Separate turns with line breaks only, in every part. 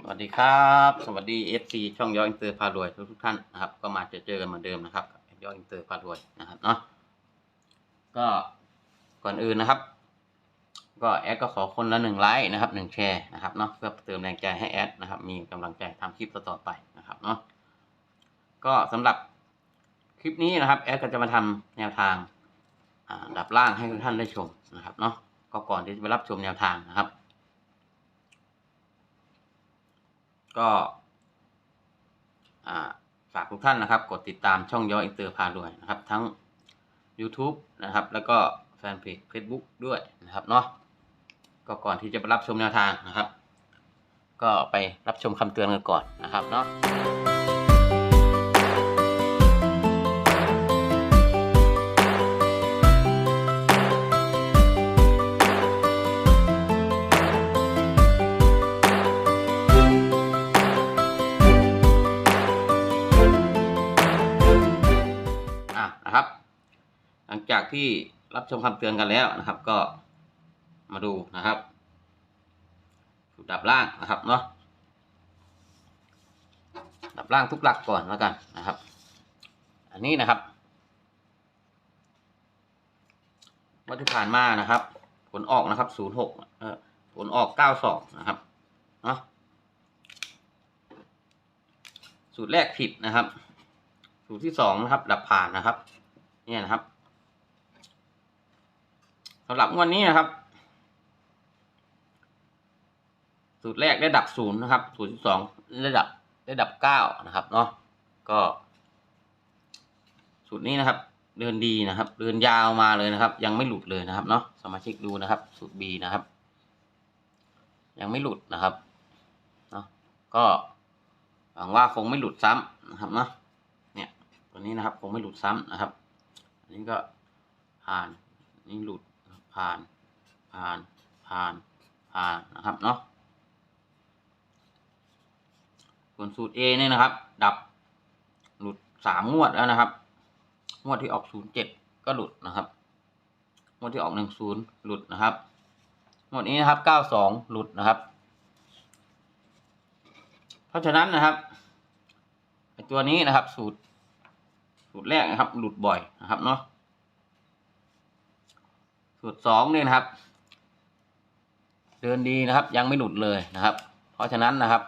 สวัสดีครับ สวัสดีเอฟซีช่องยออินเตอร์พารวยทุกทุกท่านนะครับ ก็มาเจอเจอกันเหมือนเดิมนะครับกับยออินเตอร์พารวยนะครับเนาะก็ก่อนอื่นนะครับ ก็แอดก็ขอคนละหนึ่งไลค์นะครับหนึ่งแชร์นะครับเนาะเพื่อเติมแรงใจให้แอดนะครับ มีกำลังใจทำคลิปต่อๆไปนะครับเนาะก็สำหรับคลิปนี้นะครับแอดก็จะมาทำแนวทางอ่าดับล่างให้ทุกท่านได้ชมนะครับเนาะก็ก่อนที่จะไปรับชมแนวทางนะครับ ก็ฝากทุกท่านนะครับ กดติดตามช่องย่ออินเตอร์พารวยนะครับ ทั้ง YouTube นะครับ แล้วก็แฟนเพจ Facebook ด้วยนะครับเนาะก็ก่อนที่จะไปรับชมแนวทางนะครับ ก็ไปรับชมคำเตือนกันก่อนนะครับเนาะ หลังจากที่รับชมคำเตือนกันแล้วนะครับ ก็มาดูนะครับสูดับล่างนะครับเนาะดับล่างทุกหลักก่อนแล้วกันนะครับ อันนี้นะครับวันที่ผ่านมานะครับ ผลออกนะครับศูนย์หกผลออกเก้าสองนะครับเนาะสูตรแรกผิดนะครับ สูตรที่สองนะครับ ดับผ่านนะครับ เนี่ยนะครับ สำหรับงวดนี้นะครับ สูตรแรกได้ดับศูนย์นะครับสูตรที่สองได้ดับได้ดับเก้านะครับเนาะก็ สูตรนี้นะครับ เดินดีนะครับ เดินยาวมาเลยนะครับ ยังไม่หลุดเลยนะครับเนาะสมาชิกดูนะครับ สูตร B นะครับ ยังไม่หลุดนะครับเนาะก็หวังว่าคงไม่หลุดซ้ำนะครับเนาะเนี่ยตัวนี้นะครับคงไม่หลุดซ้ำนะครับ อันนี้ก็ผ่านนี่หลุด ผ่าน ผ่าน ผ่าน ผ่านนะครับเนาะส่วนสูตร A เนี่ยนะครับ ดับหลุดสามงวดแล้วนะครับ งวดที่ออกศูนย์เจ็ดก็หลุดนะครับ งวดที่ออกหนึ่งศูนย์หลุดนะครับ งวดนี้นะครับเก้าสองหลุดนะครับ เพราะฉะนั้นนะครับตัวนี้นะครับสูตร สูตรแรกนะครับ หลุดบ่อยนะครับเนาะ สูตรสองเนี่ยนะครับ เดินดีนะครับ ยังไม่หลุดเลยนะครับ เพราะฉะนั้นนะครับ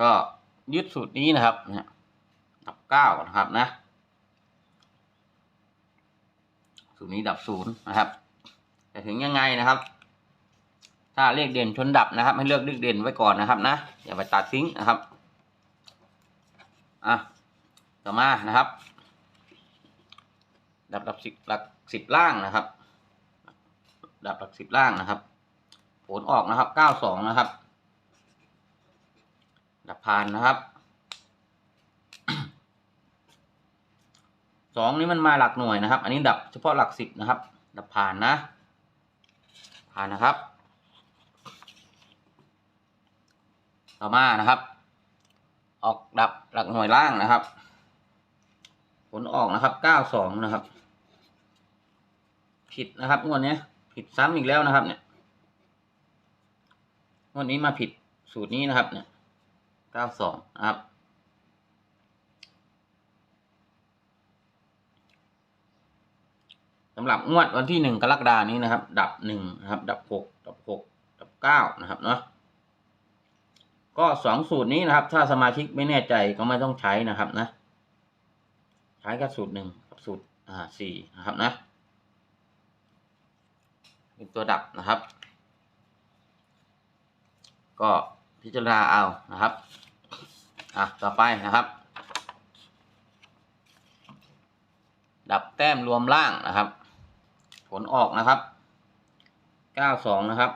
ก็ยึดสูตรนี้นะครับดับเก้านะครับนะ สูตรนี้ดับศูนย์นะครับ แต่ถึงยังไงนะครับ ถ้าเลขเด่นชนดับนะครับ ให้เลือกเลขเด่นไว้ก่อนนะครับนะอย่าไปตัดทิ้งนะครับอะต่อมานะครับ ดับดับสิบหลักสิบล่างนะครับ ดับหลักสิบล่างนะครับ ผลออกนะครับเก้าสองนะครับ ดับผ่านนะครับสองนี้มันมาหลักหน่วยนะครับ อันนี้ดับเฉพาะหลักสิบนะครับ ดับผ่านนะ ผ่านนะครับ ต่อมานะครับ ออกดับหลักหน่วยล่างนะครับ ผลออกนะครับเก้าสองนะครับ ผิดนะครับงวดนี้ผิดซ้ำอีกแล้วนะครับเนี่ยงวดนี้มาผิดสูตรนี้นะครับ เนี่ยเก้าสองนะครับ สำหรับงวดวันที่หนึ่งกรกฎานี้นะครับ ดับหนึ่งนะครับ ดับหกดับหกดับเก้านะครับเนาะก็สองสูตรนี้นะครับ ถ้าสมาชิกไม่แน่ใจก็ไม่ต้องใช้นะครับนะ ใช้แค่สูตรหนึ่งกับสูตรอ่าสี่นะครับนะ เป็นตัวดับนะครับ ก็พิจารณาเอานะครับอะต่อไปนะครับ ดับแต้มรวมล่างนะครับ ผลออกนะครับเก้าสองนะครับ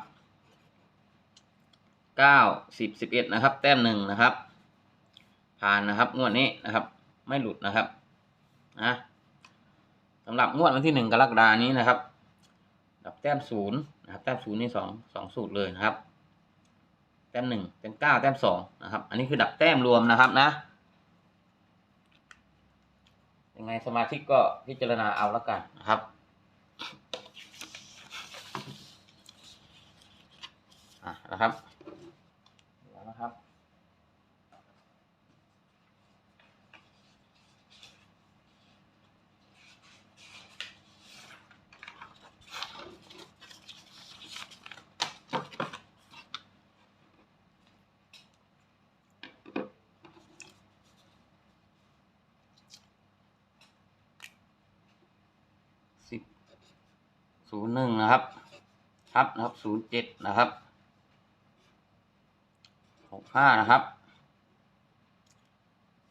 เก้าสิบสิบเอ็ดนะครับ แต้มหนึ่งนะครับ ผ่านนะครับงวดนี้นะครับ ไม่หลุดนะครับนะสำหรับงวดวันที่หนึ่งกรกฎานี้นะครับ ดับแต้มศูนย์นะครับแต้มศูนย์นี่สองสองสูตรเลยนะครับ แต้มหนึ่งแต้มเก้าแต้มสองนะครับ อันนี้คือดับแต้มรวมนะครับนะยังไงสมาชิกก็พิจารณาเอาแล้วกันนะครับอะนะครับ สิบ ศูนย์หนึ่งนะครับ ทับนะครับศูนย์เจ็ดนะครับหกห้านะครับ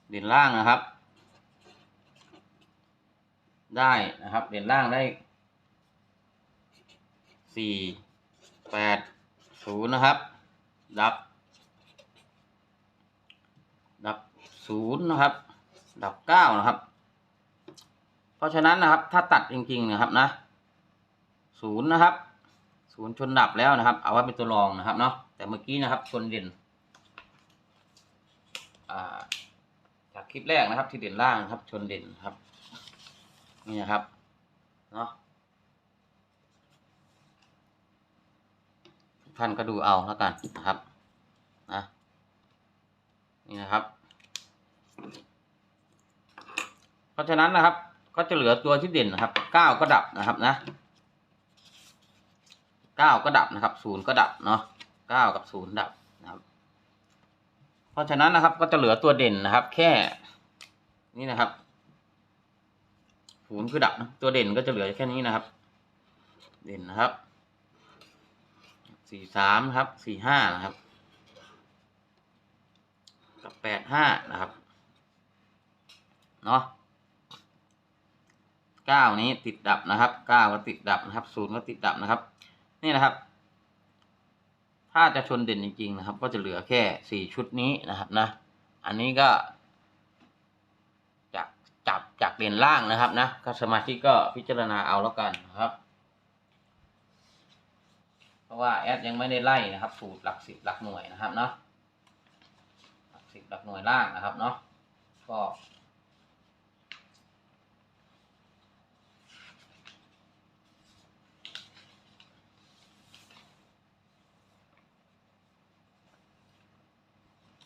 เด่นล่างนะครับ ได้นะครับ เด่นล่างได้สี่แปดศูนย์นะครับ ดับ ดับศูนย์นะครับ ดับเก้านะครับ เพราะฉะนั้นนะครับ ถ้าตัดจริงๆนะครับนะ ศูนย์นะครับศูนย์ชนดับแล้วนะครับ เอาไว้เป็นตัวรองนะครับเนาะแต่เมื่อกี้นะครับชนเด่นจากคลิปแรกนะครับที่เด่นล่างครับ ชนเด่นครับ นี่นะครับเนาะท่านก็ดูเอาแล้วกันนะครับนะนี่นะครับ เพราะฉะนั้นนะครับ ก็จะเหลือตัวที่เด่นนะครับเก้าก็ดับนะครับนะ เก้าก็ดับนะครับศูนย์ก็ดับเนาะเก้ากับศูนย์ดับนะครับ เพราะฉะนั้นนะครับก็จะเหลือตัวเด่นนะครับ แค่นี่นะครับศูนย์คือดับนะตัวเด่นก็จะเหลือแค่นี้นะครับ เด่นนะครับสี่สามครับสี่ห้านะครับ กับแปดห้านะครับเนาะเก้านี้ติดดับนะครับเก้าก็ติดดับนะครับศูนย์ก็ติดดับนะครับ นี่นะครับ ถ้าจะชนเด่นจริง ๆ นะครับ ก็จะเหลือแค่สี่ชุดนี้นะครับนะ อันนี้ก็จากจับจากเด่นล่างนะครับนะก็สมาชิกก็พิจารณาเอาแล้วกันนะครับ เพราะว่าแอดยังไม่ได้ไล่นะครับ สูตรหลักสิบหลักหน่วยนะครับเนาะหลักสิบหลักหน่วยล่างนะครับเนาะก็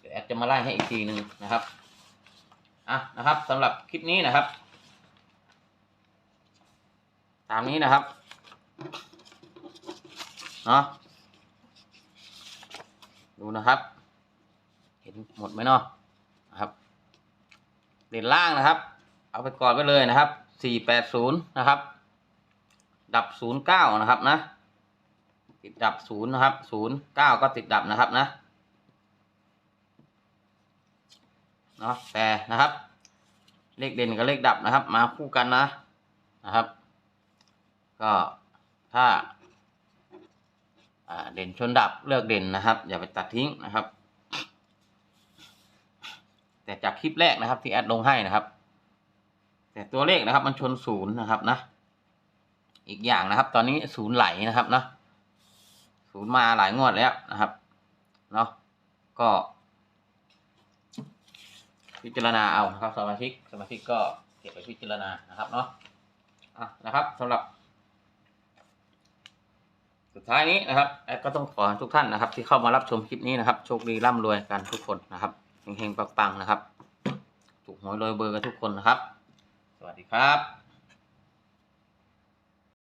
เดี๋ยวแอดจะมาไล่ให้อีกทีหนึ่งนะครับอะนะครับสำหรับคลิปนี้นะครับ ตามนี้นะครับเนาะดูนะครับ เห็นหมดไหมเนาะนะครับเด่นล่างนะครับ เอาไปก่อนไปเลยนะครับสี่แปดศูนย์นะครับ ดับศูนย์เก้านะครับนะติดดับศูนย์นะครับศูนย์เก้าก็ติดดับนะครับนะ เนาะแต่นะครับ เลขเด่นกับเลขดับนะครับ มาคู่กันนะนะครับ ก็ถ้าอ่าเด่นชนดับเลือกเด่นนะครับ อย่าไปตัดทิ้งนะครับ แต่จากคลิปแรกนะครับที่แอดลงให้นะครับ แต่ตัวเลขนะครับ มันชนศูนย์นะครับนะ อีกอย่างนะครับ ตอนนี้ศูนย์ไหลนะครับนะศูนย์มาหลายงวดแล้วนะครับเนาะก็ พิจารณาเอานะครับสมาชิกสมาชิกก็เก็บไปพิจารณานะครับเนาะอะนะครับสำหรับ สุดท้ายนี้นะครับแอดก็ต้องขอทุกท่านนะครับ ที่เข้ามารับชมคลิปนี้นะครับโชคดีร่ำรวยกันทุกคนนะครับเฮงๆปังๆนะครับ ถูกหวยรวยเบอร์กันทุกคนนะครับ สวัสดีครับ